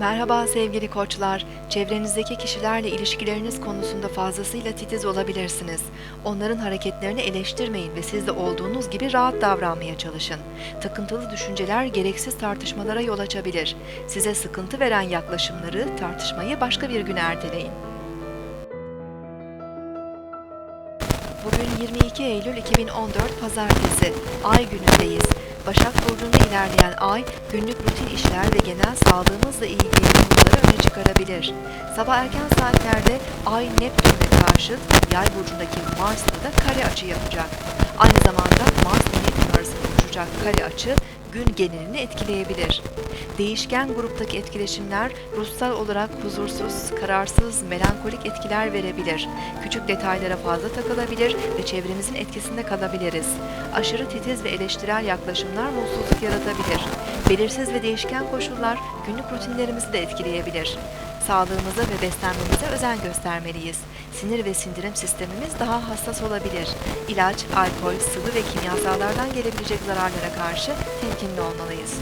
Merhaba sevgili koçlar. Çevrenizdeki kişilerle ilişkileriniz konusunda fazlasıyla titiz olabilirsiniz. Onların hareketlerini eleştirmeyin ve siz de olduğunuz gibi rahat davranmaya çalışın. Takıntılı düşünceler gereksiz tartışmalara yol açabilir. Size sıkıntı veren yaklaşımları, tartışmayı başka bir güne erteleyin. Bugün 22 Eylül 2014 Pazartesi. Ay günündeyiz. Başak Burcu'nda ilerleyen ay, günlük rutin işler ve genel sağlığımızla ilgili konuları öne çıkarabilir. Sabah erken saatlerde Ay Neptün'e karşıt Yay burcundaki Mars'la da kare açı yapacak. Aynı zamanda Mars ve Neptün arasında oluşacak kare açı gün genelini etkileyebilir. Değişken gruptaki etkileşimler ruhsal olarak huzursuz, kararsız, melankolik etkiler verebilir. Küçük detaylara fazla takılabilir ve çevremizin etkisinde kalabiliriz. Aşırı titiz ve eleştirel yaklaşımlar mutsuzluk yaratabilir. Belirsiz ve değişken koşullar günlük rutinlerimizi de etkileyebilir. Sağlığımıza ve beslenmemize özen göstermeliyiz. Sinir ve sindirim sistemimiz daha hassas olabilir. İlaç, alkol, sıvı ve kimyasallardan gelebilecek zararlara karşı temkinli olmalıyız.